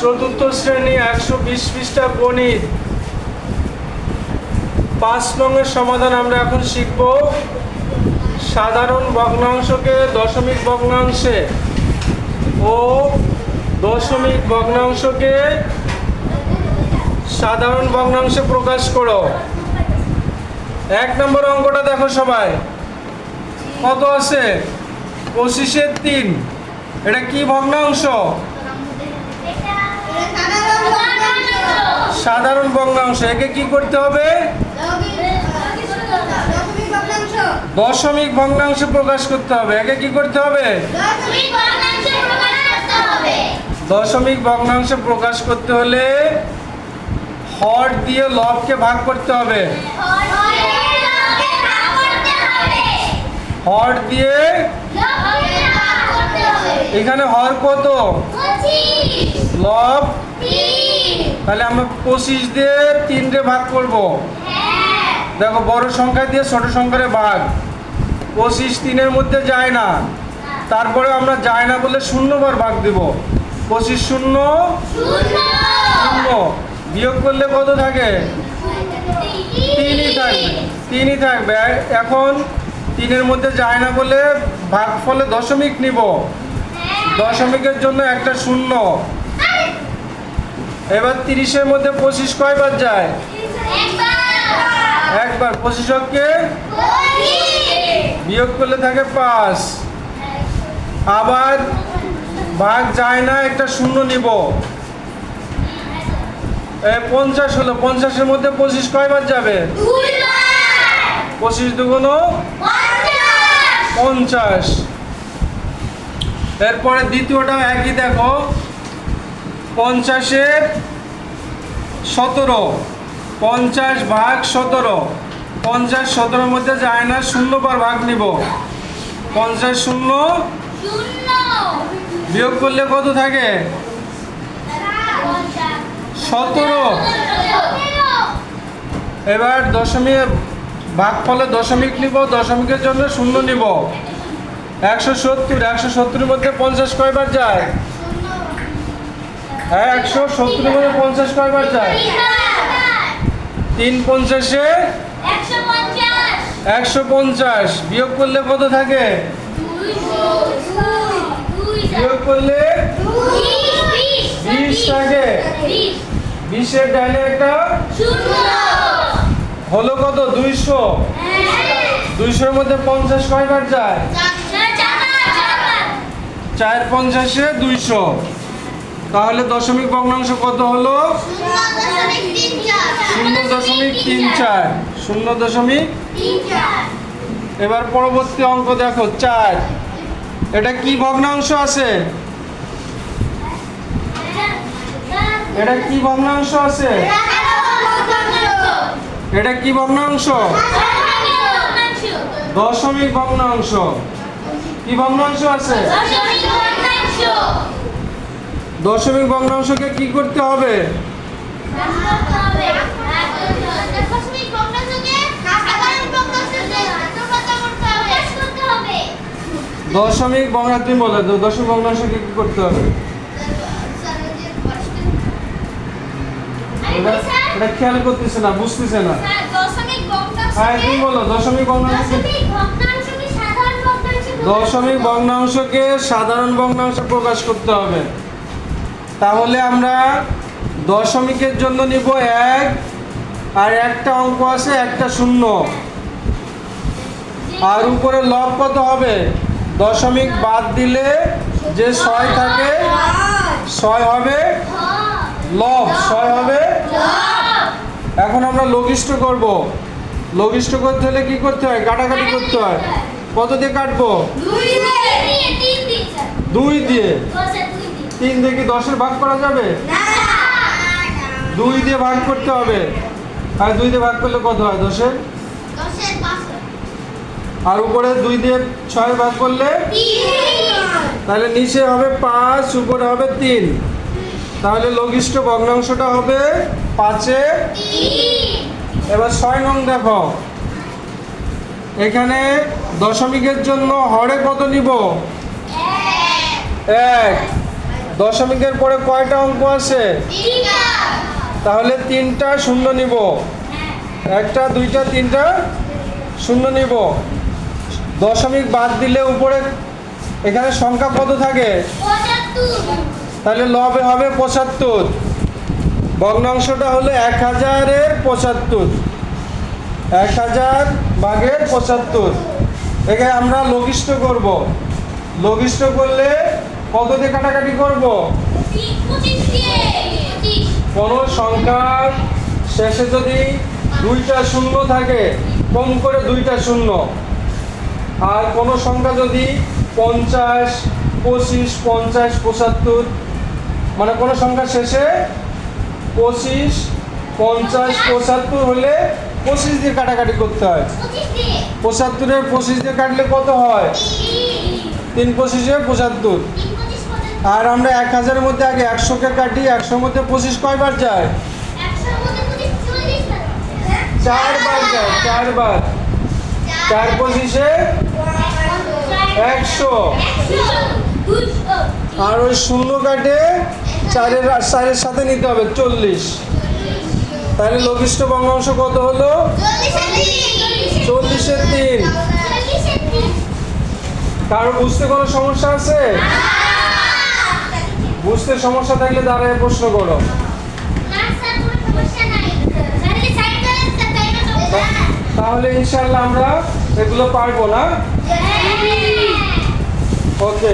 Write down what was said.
চতুর্থ শ্রেণি একশো বিশ পৃষ্ঠা গণিত। পাঁচ নংয়ের সমাধান আমরা এখন শিখব। সাধারণ ভগ্নাংশকে দশমিক ভগ্নাংশে ও দশমিক ভগ্নাংশকে সাধারণ ভগ্নাংশে প্রকাশ করো। এক নম্বর অঙ্কটা দেখো সবাই। কত আছে? পঁচিশের তিন। এটা কি ভগ্নাংশ? সাধারণ ভগ্নাংশ একে কি করতে হবে? দশমিক ভগ্নাংশে প্রকাশ করতে হবে। একে কি করতে হবে? দশমিক ভগ্নাংশে প্রকাশ করতে হলে হর দিয়ে লবকে ভাগ করতে হবে। হর দিয়ে এখানে হর কত? লব তাহলে আমরা পঁচিশ দিয়ে তিনটে ভাগ করব। দেখো, বড় সংখ্যা দিয়ে ছোট সংখ্যারে ভাগ। পঁচিশ তিনের মধ্যে যায় না। তারপরে আমরা যায় না বলে শূন্যবার ভাগ দিব। পঁচিশ শূন্য শূন্য। বিয়োগ করলে কত থাকে? তিনই থাকবে তিনই থাকবে। এখন তিনের মধ্যে যায় না বলে ভাগ ফলে দশমিক নিব। দশমিকের জন্য একটা শূন্য। এবার তিরিশের মধ্যে পঁচিশ কয়বার যায়? একবার। পঁচিশকে? বিয়োগ করলে থাকে পাঁচ। আবার ভাগ যায় না একটা শূন্য নিব। এ, পঞ্চাশ হলো। পঞ্চাশের মধ্যে পঁচিশ কয়বার যাবে? পঁচিশ দুগুণ পঞ্চাশ। এরপরে দ্বিতীয়টা একই দেখো। পঞ্চাশের সতেরো। পঞ্চাশ ভাগ সতেরো। পঞ্চাশ সতেরোর মধ্যে যায় না, শূন্য বার ভাগ নিব। পঞ্চাশ শূন্য। বিয়োগ করলে কত থাকে? সতেরো। এবার দশমিক ভাগ ফলে দশমিক নিব, দশমিকের জন্য শূন্য নিব। একশো সত্তর, একশো সত্তরের মধ্যে পঞ্চাশ কয়বার যায়? একশো সত্তরের মধ্যে পঞ্চাশ কয়বার যায়? তিন পঞ্চাশে? একশো পঞ্চাশ। বিয়োগ করলে কত থাকে? বিয়োগ করলে বিশ থাকে। বিশের ডাইনে একটা হলো কত? দুইশো। দুইশোর মধ্যে পঞ্চাশ কয়বার যায়? চার পঞ্চাশে দুইশো। তাহলে দশমিক ভগ্নাংশ কত হলো? শূন্য দশমিক তিন চার। শূন্য দশমিক এবার পরবর্তী অঙ্ক দেখো, চার। এটা কি ভগ্নাংশ আছে? এটা কি ভগ্নাংশ আছে? এটা কি ভগ্নাংশ? দশমিক ভগ্নাংশ। কি ভগ্নাংশ আছে? দশমিক ভগ্নাংশকে কি করতে হবে? দশমিক ভগ্না তুমি বলে দশমিক ভগ্নাংশকে কি করতে হবে? এটা খেয়াল করতেছে না, বুঝতেছে না। হ্যাঁ তুমি বলো দশমিক ভগ্নাংশ দশমিক ভগ্নাংশকে সাধারণ ভগ্নাংশে প্রকাশ করতে হবে। তাহলে আমরা দশমিকের জন্য নিব এক আর একটা অঙ্ক আছে একটা শূন্য। আর উপরে লব কত হবে? দশমিক বাদ দিলে যে ছয় থাকে ছয় হবে লব ছয় হবে এখন আমরা লঘিষ্ঠ করব। লঘিষ্ঠ করতে হলে কি করতে হয়? কাটাকাটি করতে হয়। কত দিয়ে কাটবো? দুই দিয়ে। তিন দিয়ে কি দশের ভাগ করা যাবে? দুই দিয়ে ভাগ করতে হবে। আর দুই দিয়ে ভাগ করলে কত হয়? দশের? আর উপরে দুই দিয়ে ছয় ভাগ করলে? তাহলে নিচে হবে পাঁচ উপরে হবে তিন। তাহলে লঘিষ্ঠ ভগ্নাংশটা হবে পাঁচে এবার ছয় নং দেখো। এখানে দশমিকের জন্য হরে কত নিব? এক। দশমিকের পরে কয়টা অঙ্ক আছে? তাহলে তিনটা শূন্য নিব। একটা দুইটা তিনটা শূন্য নিব। দশমিক বাদ দিলে উপরে এখানে সংখ্যা কত থাকে? তাহলে লবে হবে পঁচাত্তর। ভগ্নাংশটা হলো এক হাজারের পঁচাত্তর। এক হাজার বাঘের পঁচাত্তর। এখানে আমরা লঘিষ্ঠ করব। লঘিষ্ঠ করলে কত দিয়ে কাটাকাটি করব? কোনো সংখ্যার শেষে যদি দুইটা শূন্য থাকে, কম করে দুইটা শূন্য। আর কোনো সংখ্যা যদি পঞ্চাশ, পঁচিশ, পঞ্চাশ, পঁচাত্তর মানে কোনো সংখ্যা শেষে পঁচিশ, পঞ্চাশ, পঁচাত্তর হলে পঁচিশ দিয়ে কাটাকাটি করতে হয়। পঁচাত্তরের পঁচিশ দিয়ে কাটলে কত হয়? তিন পঁচিশে পঁচাত্তর। আর আমরা এক হাজারের মধ্যে আগে একশোকে কাটি একশোর মধ্যে পঁচিশ কয়বার যায়? চারবার যায় চারবার। চার পঁচিশে একশো। আর ওই শূন্য কাটে চারের চারের সাথে নিতে হবে চল্লিশ। তাহলে লঘিষ্ঠ ভগ্নাংশ কত হলো? চল্লিশের তিন। কারও বুঝতে কোনো সমস্যা আছে? বুঝতে সমস্যা থাকলে দাঁড়ায় প্রশ্ন করো। তাহলে ইনশাল্লাহ আমরা এগুলো পারব না? ওকে